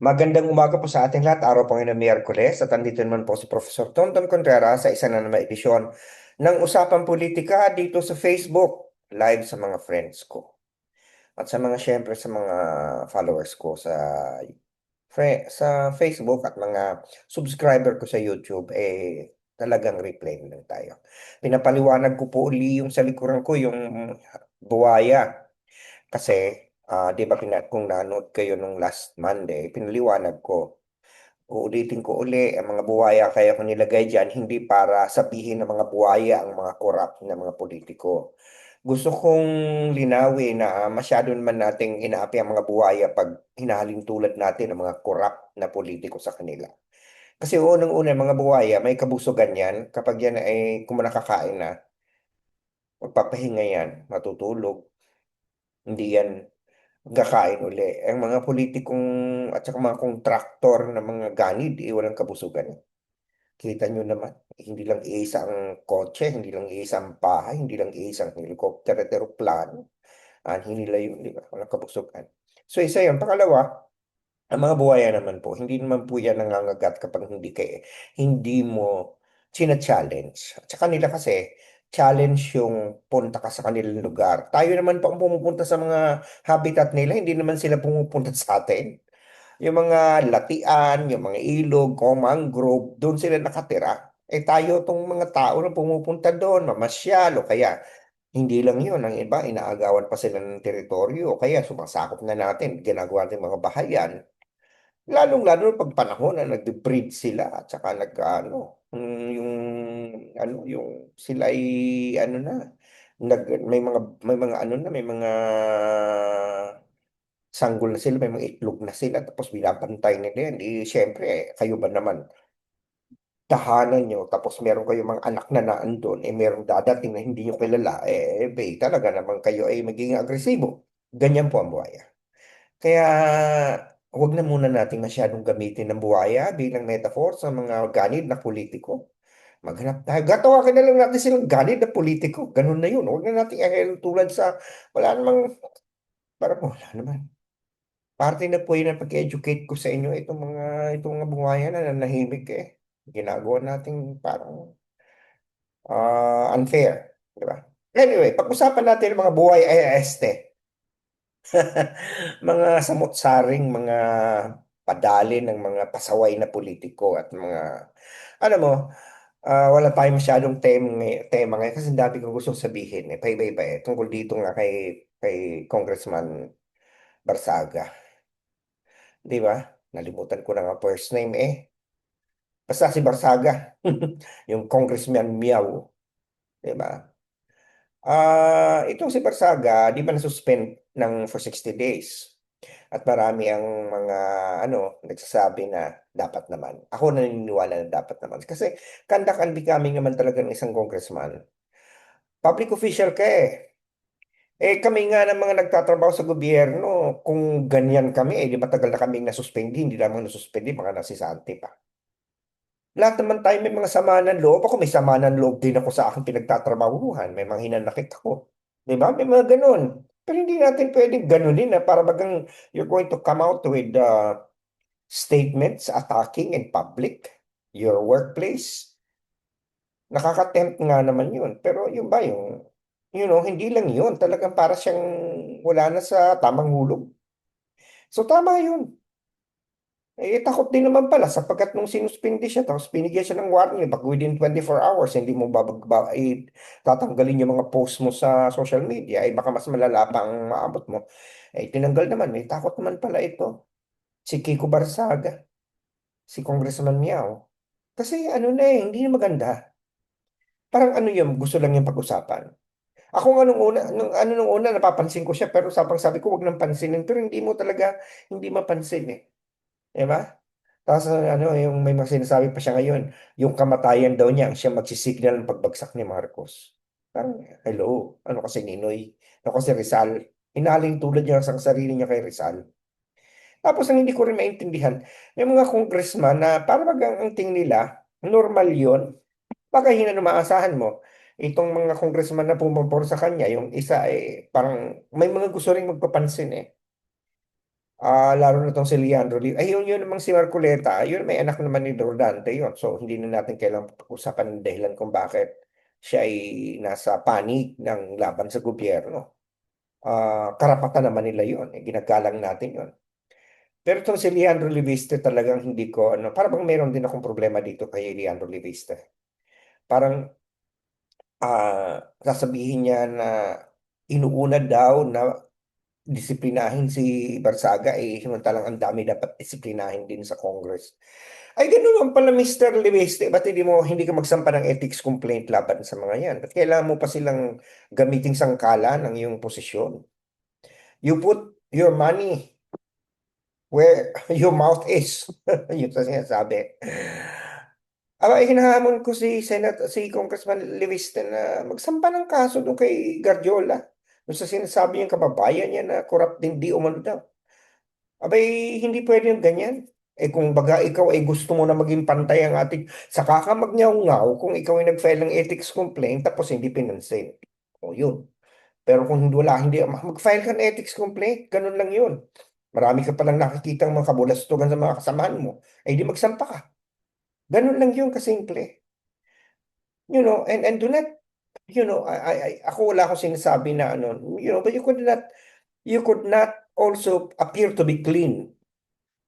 Magandang umaga po sa ating lahat. Araw po ngayon ng Miyerkules at andito naman po si Professor Tonton Contreras sa isa na naman edisyon ng Usapang Politika dito sa Facebook, live sa mga friends ko. At sa mga syempre sa mga followers ko sa sa Facebook at mga subscriber ko sa YouTube, eh talagang replay lang tayo. Pinapaliwanag ko po uli yung sa likuran ko, yung buwaya. Kasi Ah, 'di ba kung nanood kayo nung last Monday, pinaliwanag ko. Uulitin ko uli, ang mga buwaya kaya ko nilagay diyan hindi para sabihin ng mga buwaya ang mga corrupt na mga politiko. Gusto kong linawin na masyado naman nating inaapi ang mga buwaya pag hinahalin tulad natin ang mga corrupt na politiko sa kanila. Kasi unang-una mga buwaya may kabusugan yan kapag yan ay kung na magpapahinga yan, matutulog. Hindi yan Kakain uli. Ang mga politikong at saka mga kontraktor ng mga ganid, eh, walang kabusugan. Kita nyo naman, hindi lang isang kotse, hindi lang isang bahay, hindi lang isang helicopter at aeroplano. Anhin nila yun, di ba? Walang kabusugan. So, isa yun. Pangalawa, ang mga buhaya naman po, hindi naman po yan nangangagat kapag hindi kayo, hindi mo sina-challenge. At sa kanila kasi, challenge yung punta ka sa kanilang lugar. Tayo naman po pumupunta sa mga habitat nila, hindi naman sila pumupunta sa atin. Yung mga latian, yung mga ilog, o mangrove, doon sila nakatira. Eh tayo tong mga tao na pumupunta doon, mamasyal, o kaya hindi lang yun, ang iba, inaagawan pa sila ng teritoryo, kaya sumasakop na natin, ginagawa natin mga bahayan. Lalong-lalo pag panahon na nagbe-breed sila at saka nag ano, mm, yung ano, yung sila ay ano na, nag may mga may mga ano na, may mga sanggol na sila, may mga itlog na sila tapos binabantay nila yan. Eh, syempre, kayo ba naman tahanan nyo, tapos meron kayong mga anak na naandun, eh merong dadating na hindi nyo kilala, eh, eh talaga naman kayo ay magiging agresibo. Ganyan po ang buhaya. Kaya huwag na muna nating masyadong gamitin ng buhaya bilang metaphor sa mga ganid na politiko. Maghanap tayo. Gatawakin na lang natin silang ganid na politiko. Ganun na yun. Huwag na natin ahel tulad sa wala namang parang wala naman. Parte na po yun ang pag-educate ko sa inyo itong mga itong mga buhaya na nanahimik eh. Ginagawa natin parang ah, unfair. Di ba? Anyway, pag-usapan natin ang mga buhay ay este. mga samot-saring mga padali ng mga pasaway na politiko at mga alam mo ah, wala tayong masyadong tema, tema ngayon kasi ang dami kong gustong sabihin eh. Paiba-iba eh. Tungkol dito nga kay kay Congressman Barsaga. Di ba? Nalimutan ko na nga first name eh. Basta si Barsaga yung Congressman Miao di ba? Ah, itong si Barsaga, di ba na-suspend ng for 60 days? At marami ang mga ano, nagsasabi na dapat naman. Ako naniniwala na dapat naman. Kasi conduct and becoming naman talaga ng isang congressman. Public official ka eh. Eh kami nga ng mga nagtatrabaho sa gobyerno, kung ganyan kami, eh di matagal na kaming nasuspindi, hindi lamang nasuspindi, mga nasisante pa. Lahat naman tayo may mga sama ng loob. Ako may sama ng loob din ako sa aking pinagtatrabahuhan. May mga hinanakit ako. Di ba? May mga ganun. Pero hindi natin pwedeng ganunin na para bagang you're going to come out with uh, statements attacking in public your workplace. Nakaka-tempt nga naman yun. Pero yun ba yung, you know, hindi lang yun. Talagang para siyang wala na sa tamang hulog. So tama yun. Eh, takot din naman pala sapagkat nung sinuspindi siya, tapos binigyan siya ng warning, pag within 24 hours, hindi mo babagba, eh, tatanggalin yung mga post mo sa social media, eh, baka mas malala pa ang maabot mo. Eh, tinanggal naman, may takot naman pala ito. Si Kiko Barsaga, si Congressman Miao. Kasi ano na eh, hindi na maganda. Parang ano yun, gusto lang yung pag-usapan. Ako nga nung una, nung, ano nung una, napapansin ko siya, pero sapang sabi ko, wag nang pansinin. Pero hindi mo talaga, hindi mapansin eh. Di ba? Tapos ano, yung may mga sinasabi pa siya ngayon, yung kamatayan daw niya, siya magsisignal ng pagbagsak ni Marcos. Parang, hello, ano kasi Ninoy? Ano kasi Rizal? Inaling tulad niya sa sarili niya kay Rizal. Tapos ang hindi ko rin maintindihan, may mga congressman na parang ang, ang tingin nila, normal yon Baka yun na maasahan mo. Itong mga congressman na pumapor sa kanya, yung isa eh, parang may mga gusto rin magpapansin eh. Ah, lalo na tong si Leandro Lim. Ay, yun, namang si Marcoleta, yun may anak naman ni Rodante yun. So, hindi na natin kailangang pag-usapan ng dahilan kung bakit siya ay nasa panig ng laban sa gobyerno. Ah, karapatan naman nila yun. Eh, ginagalang natin yun. Pero itong si Leandro Leviste talagang hindi ko, ano, parang bang meron din akong problema dito kay Leandro Leviste. Parang, ah, sasabihin niya na inuuna daw na disiplinahin si Barsaga eh samantalang ang dami dapat disiplinahin din sa Congress. Ay ganun naman pala Mr. Leveste, ba't hindi mo hindi ka magsampa ng ethics complaint laban sa mga yan? Ba't kailangan mo pa silang gamiting sangkala ng iyong posisyon? You put your money where your mouth is. Yun sa sinasabi. Aba, hinahamon ko si Senate, si Congressman Leviste na magsampa ng kaso doon kay Guardiola. Doon sa sinasabi niyang kababayan niya na corrupt din di umano daw. Abay, hindi pwede yung ganyan. Eh kung baga ikaw ay gusto mo na maging pantay ang ating, saka ka magnyaw-ngaw kung ikaw ay nag-file ng ethics complaint tapos hindi pinansin. O yun. Pero kung hindi wala, hindi, mag-file ka ng ethics complaint, ganun lang yun. Marami ka palang nakikita ng mga kabulastugan sa mga kasamahan mo, ay di magsampa ka. Ganun lang yun kasimple. You know, and, and do not, you know, I, I, I- ako wala akong sinasabi na ano, you know, but you could not, you could not also appear to be clean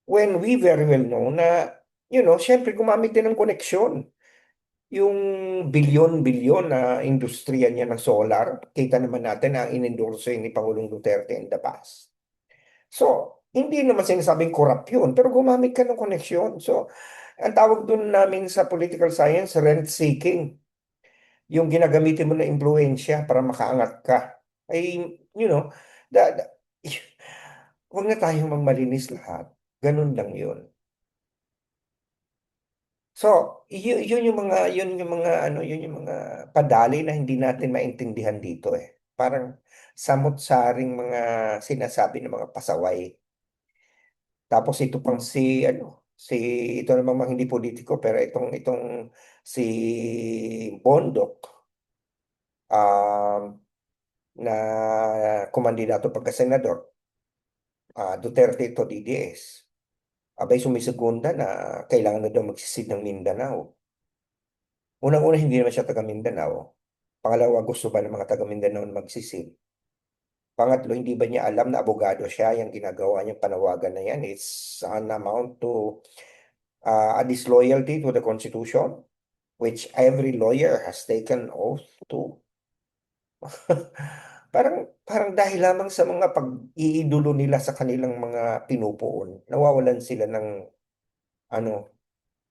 when we very well know na, you know, syempre gumamit din ng koneksyon. Yung bilyon-bilyon na industriya niya ng solar, kita naman natin na inendorso yun ni Pangulong Duterte in the past. So, hindi naman sinasabing corrupt yun, pero gumamit ka ng koneksyon. So, ang tawag dun namin sa political science, rent seeking. Yung ginagamitin mo na impluensya para makaangat ka. Ay, you know, da, da, huwag na tayong magmalinis lahat. Ganun lang yun. So, yun, yun yung mga yun yung mga ano, yun yung mga padali na hindi natin maintindihan dito eh. Parang samot-saring mga sinasabi ng mga pasaway. Tapos ito pang si ano, si ito namang mga hindi politiko pero itong itong si Bondok um, na kumandidato pagka senador ah, Duterte ito DDS abay sumisegunda na kailangan na daw magsisid ng Mindanao. Unang-una hindi naman siya taga Mindanao pangalawa gusto ba ng mga taga Mindanao na magsisid? Pangatlo, hindi ba niya alam na abogado siya? Yung ginagawa niyang panawagan na yan, it's an amount to uh, a disloyalty to the Constitution, which every lawyer has taken oath to. parang parang dahil lamang sa mga pag-iidolo nila sa kanilang mga pinupuon, nawawalan sila ng ano,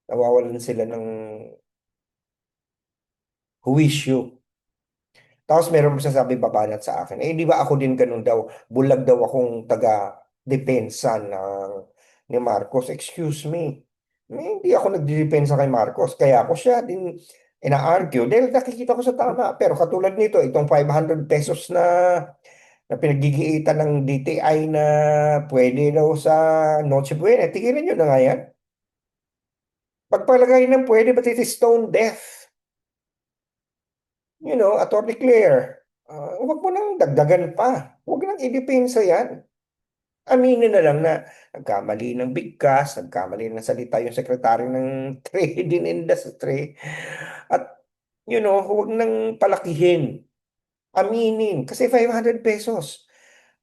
nawawalan sila ng huwisyo. Tapos meron sasabi babanat sa akin. Eh, di ba ako din ganun daw? Bulag daw akong taga-depensa ng ni Marcos. Excuse me. Eh, hindi ako nagdidepensa kay Marcos. Kaya ako siya din ina-argue dahil nakikita ko sa tama. Pero katulad nito, itong 500 pesos na na pinagigiitan ng DTI na pwede daw sa Noche Buena. Tingnan nyo na nga yan. Pagpalagay ng pwede, but it is stone death you know, Attorney Claire, uh, huwag mo nang dagdagan pa. Huwag nang idepensa yan. Aminin na lang na nagkamali ng bigkas, nagkamali ng salita yung sekretary ng Trade in Industry. At, you know, huwag nang palakihin. Aminin. Kasi 500 pesos.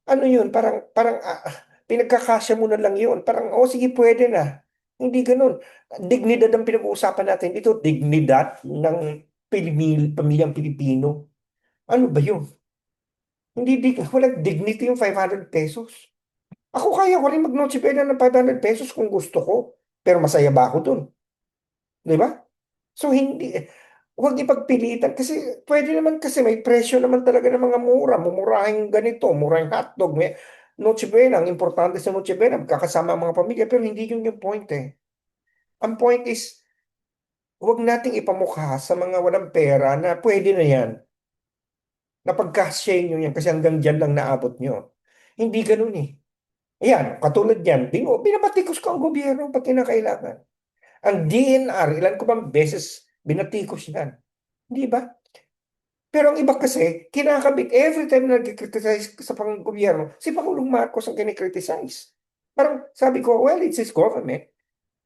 Ano yun? Parang, parang ah, pinagkakasya mo na lang yun. Parang, oh, sige, pwede na. Hindi ganun. Dignidad ang pinag-uusapan natin dito. Dignidad ng Pilipil, pamilyang Pilipino. Ano ba yun? Hindi, di, walang dignity yung 500 pesos. Ako kaya ko rin mag-noche pena ng 500 pesos kung gusto ko. Pero masaya ba ako dun? Di ba? So, hindi, huwag ipagpilitan kasi pwede naman kasi may presyo naman talaga ng mga mura. Mumurahin ganito, murahing hotdog. May, Noche Buena, ang importante sa Noche Buena, magkakasama ang mga pamilya, pero hindi yun yung point eh. Ang point is, huwag nating ipamukha sa mga walang pera na pwede na yan. Napagkasya nyo yan kasi hanggang dyan lang naabot nyo. Hindi ganun eh. Ayan, katulad yan, bin, binabatikos ko ang gobyerno pag kinakailangan. Ang DNR, ilan ko bang beses binatikos yan? Hindi ba? Pero ang iba kasi, kinakabit every time na nag-criticize sa pang gobyerno, si Pangulong Marcos ang kinikriticize. Parang sabi ko, well, it's his government.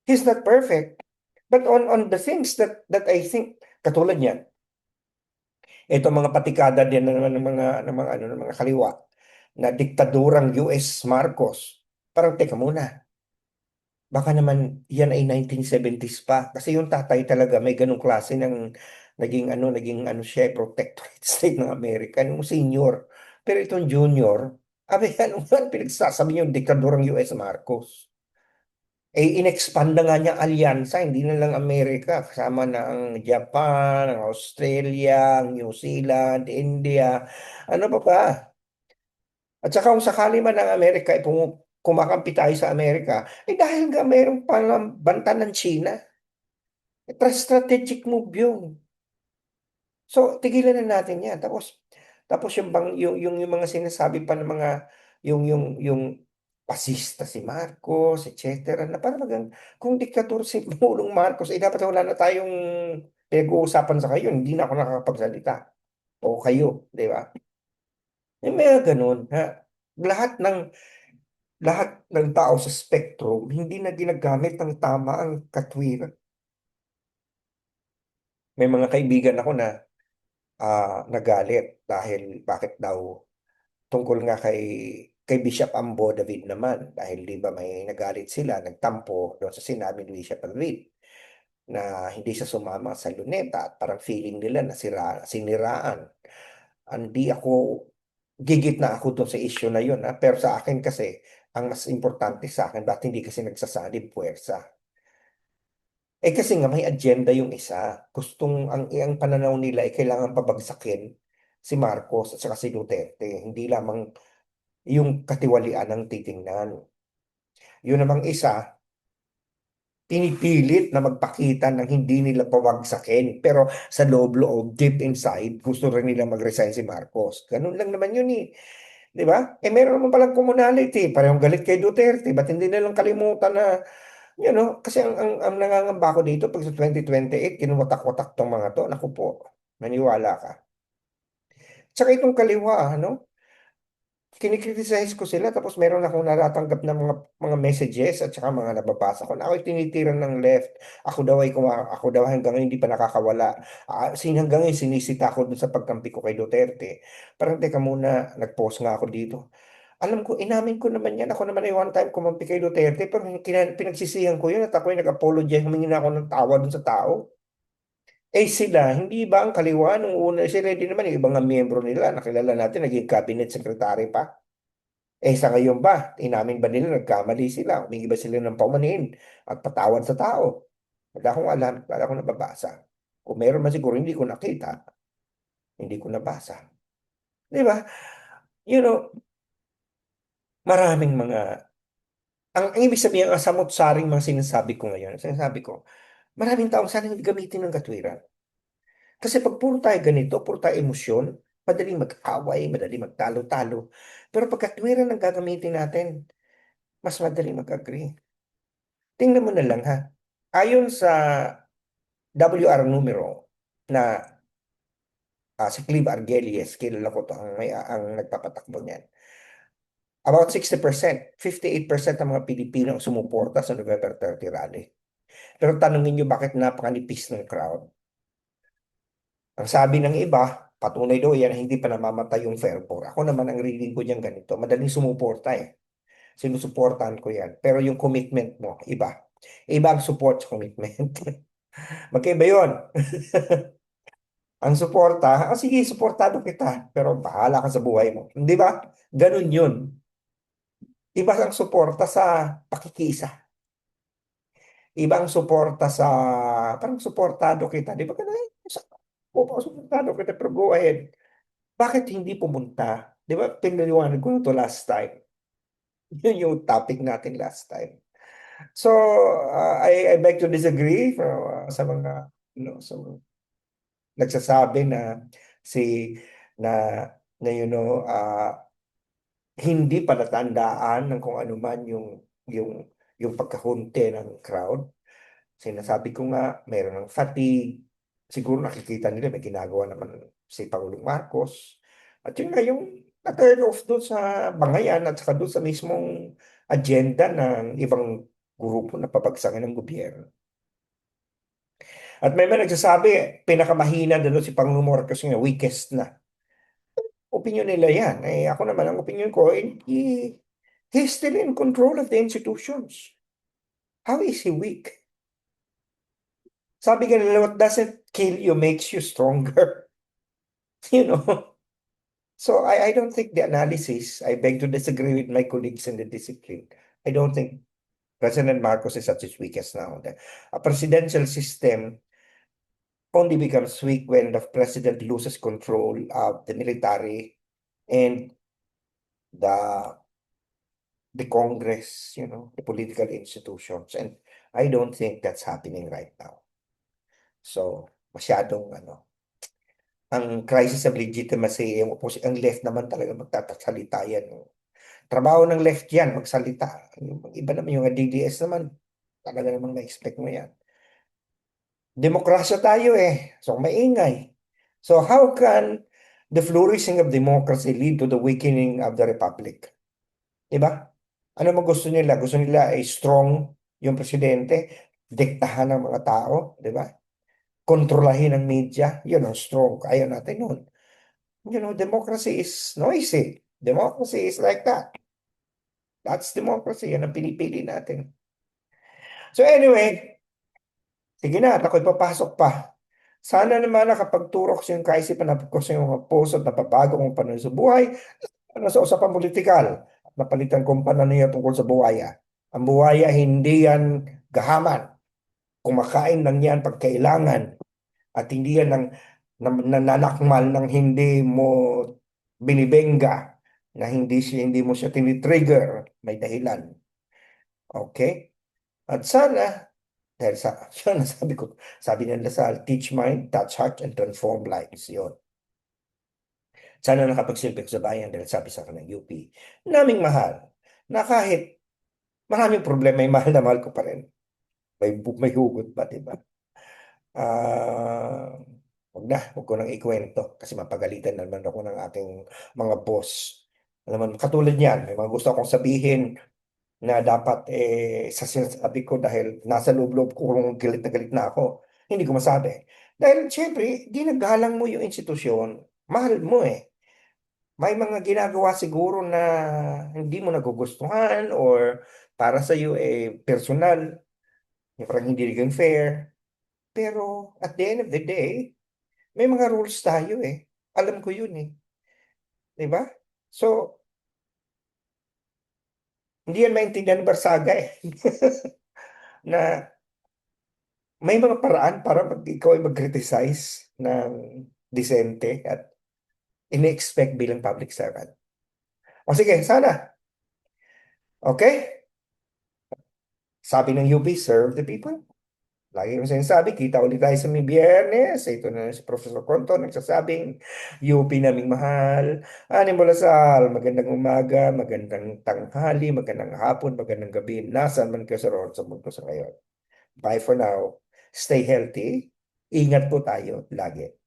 He's not perfect. But on on the things that that I think katulad niyan, ito mga patikada din ng, ng mga ng mga ano ng mga kaliwa na diktadurang US Marcos. Parang teka muna. Baka naman yan ay 1970s pa kasi yung tatay talaga may ganung klase ng naging ano naging ano siya protectorate state ng Amerika yung senior. Pero itong junior, abe ano man pinagsasabi yung diktadurang US Marcos eh inexpand na nga niya alyansa, hindi na lang Amerika, kasama na ang Japan, ang Australia, ang New Zealand, India, ano pa ba? At saka kung sakali man ang Amerika, eh, kumakampi tayo sa Amerika, eh dahil nga mayroong palang banta ng China. Eh, strategic move yun. So, tigilan na natin yan. Tapos, tapos yung, bang, yung, yung, yung mga sinasabi pa ng mga, yung, yung, yung pasista si Marcos, etc. Na parang magang, kung diktator si Pangulong Marcos, eh dapat wala na tayong pinag-uusapan sa kayo. Hindi na ako nakakapagsalita. O kayo, di ba? Eh, may ganun. Ha? Lahat ng lahat ng tao sa spectrum, hindi na ginagamit ng tama ang katwiran. May mga kaibigan ako na uh, nagalit dahil bakit daw tungkol nga kay kay Bishop Ambo David naman dahil di ba may nagalit sila, nagtampo doon sa sinabi ni Bishop David na hindi siya sumama sa luneta at parang feeling nila na sira, siniraan. Hindi ako gigit na ako doon sa issue na yun. Ha? Pero sa akin kasi, ang mas importante sa akin, bakit hindi kasi nagsasalib puwersa? Eh kasi nga may agenda yung isa. Gustong, ang, ang pananaw nila ay kailangan pabagsakin si Marcos at saka si Duterte. Hindi lamang yung katiwalian ng titingnan. Yun namang isa, pinipilit na magpakita ng hindi nila pawagsakin. Pero sa loob-loob, deep inside, gusto rin nila mag-resign si Marcos. Ganun lang naman yun eh. Di ba? Eh meron naman palang commonality. Parehong galit kay Duterte. Ba't hindi nilang kalimutan na, you know, kasi ang, ang, ang nangangamba ko dito pag sa 2028, kinuwatak-watak tong mga to. Naku po, maniwala ka. Tsaka itong kaliwa, ano? Kinikriticize ko sila tapos meron akong natatanggap ng mga mga messages at saka mga nababasa ko na ako'y tinitiran ng left. Ako daw ay kuma, ako daw hanggang hindi pa nakakawala. Uh, sin hanggang ngayon sinisita ko dun sa pagkampi ko kay Duterte. Parang teka muna, nag-post nga ako dito. Alam ko, inamin ko naman yan. Ako naman ay one time kumampi kay Duterte pero pinagsisihan ko yun at ako'y nag-apologize. Humingi na ako ng tawa dun sa tao. Eh sila, hindi ba ang kaliwa nung una, sila din naman, yung ibang miyembro nila, nakilala natin, naging cabinet secretary pa. Eh sa ngayon ba, inamin ba nila, nagkamali sila, humingi ba sila ng paumanhin at patawad sa tao? Wala akong alam, wala akong nababasa. Kung meron man siguro, hindi ko nakita. Hindi ko nabasa. Di ba? You know, maraming mga ang, ang ibig sabihin, ang samot-saring mga sinasabi ko ngayon, sinasabi ko, Maraming taong sana hindi gamitin ng katwiran. Kasi pag puro tayo ganito, puro tayo emosyon, madaling mag-away, madaling magtalo-talo. Pero pag katwiran ang gagamitin natin, mas madaling mag-agree. Tingnan mo na lang ha. Ayon sa WR numero na uh, si Clive Argelies, kilala ko to, ang, may, ang nagpapatakbo niyan. About 60%, 58% ng mga Pilipino ang sumuporta sa November 30 rally. Pero tanongin nyo bakit napakanipis ng crowd. Ang sabi ng iba, patunay daw yan, hindi pa namamatay yung fervor. Ako naman ang reading ko diyan ganito, madaling sumuporta eh. Sinusuportahan ko yan. Pero yung commitment mo, iba. Iba ang support sa commitment. Magkaiba yun. ang suporta, ah, sige, suportado kita, pero bahala ka sa buhay mo. Di ba? Ganun yun. Iba ang suporta sa pakikisa ibang suporta sa, parang suportado kita, di ba? Kaya, opo, suportado kita, pero go ahead. Bakit hindi pumunta? Di ba, pinaliwanag ko na to last time. Yun yung topic natin last time. So, uh, I, I beg to disagree uh, sa mga, you know, nagsasabi na si, na, na you know, uh, hindi palatandaan ng kung ano man yung, yung yung pagkahunte ng crowd. Sinasabi ko nga, meron ng fatigue. Siguro nakikita nila may ginagawa naman si Pangulong Marcos. At yun nga yung nag-turn off doon sa bangayan at saka doon sa mismong agenda ng ibang grupo na papagsakin ng gobyerno. At may mga nagsasabi, pinakamahina doon si Pangulong Marcos nga, weakest na. Opinion nila yan. Eh, ako naman, ang opinion ko, eh, he's still in control of the institutions. How is he weak? Sabi nga nila, what doesn't kill you makes you stronger. You know? So I, I don't think the analysis, I beg to disagree with my colleagues in the discipline. I don't think President Marcos is at his weakest now. A presidential system only becomes weak when the president loses control of the military and the the Congress, you know, the political institutions. And I don't think that's happening right now. So, masyadong ano, ang crisis of legitimacy, yung oppos- ang left naman talaga magtatasalita yan. no. Trabaho ng left yan, magsalita. Yung iba naman yung DDS naman, talaga namang na-expect mo yan. Demokrasya tayo eh, so maingay. So how can the flourishing of democracy lead to the weakening of the republic? Diba? Ano mo gusto nila? Gusto nila ay strong yung presidente, diktahan ng mga tao, di ba? Kontrolahin ang media, yun ang strong. Ayaw natin nun. You know, democracy is noisy. Democracy is like that. That's democracy. Yan ang pinipili natin. So anyway, sige na, at ako'y papasok pa. Sana naman nakapagturok sa iyong kaisipan na ko sa iyong puso at napabago kong panahon sa buhay ano sa usapang politikal napalitan kong pananaw tungkol sa buhaya. Ang buhaya hindi yan gahaman. Kumakain lang yan pag kailangan at hindi yan ng na- nananakmal ng hindi mo binibenga na hindi siya hindi mo siya tinitrigger may dahilan. Okay? At sana dahil sa yun, sabi ko, sabi ng Lasal, teach mind, touch heart, and transform lives. Yun. Sana nakapagsilbi ko sa bayan dahil sabi sa akin ng UP, naming mahal, na kahit maraming problema, may mahal na mahal ko pa rin. May, may hugot ba, di ba? Ah, wag na, wag ko nang ikwento kasi mapagalitan naman ako ng aking mga boss. Alam mo, katulad niyan, may mga gusto akong sabihin na dapat eh, sa sinasabi ko dahil nasa loob-loob ko kung galit na galit na ako, hindi ko masabi. Dahil siyempre, ginagalang mo yung institusyon, mahal mo eh. May mga ginagawa siguro na hindi mo nagugustuhan or para sa iyo eh personal, yung parang hindi naging fair. Pero at the end of the day, may mga rules tayo eh. Alam ko yun eh. 'Di ba? So, hindi yan maintindihan ni Barsaga eh. na may mga paraan para mag, ikaw ay mag-criticize ng disente at ini-expect bilang public servant. O sige, sana. Okay? Sabi ng UP, serve the people. Lagi kong sinasabi, kita ulit tayo sa may biyernes. Ito na si Professor Conto, nagsasabing, UP naming mahal. Ani mo Lasal, magandang umaga, magandang tanghali, magandang hapon, magandang gabi. Nasaan man kayo sa roon sa mundo sa ngayon. Bye for now. Stay healthy. Ingat po tayo lagi.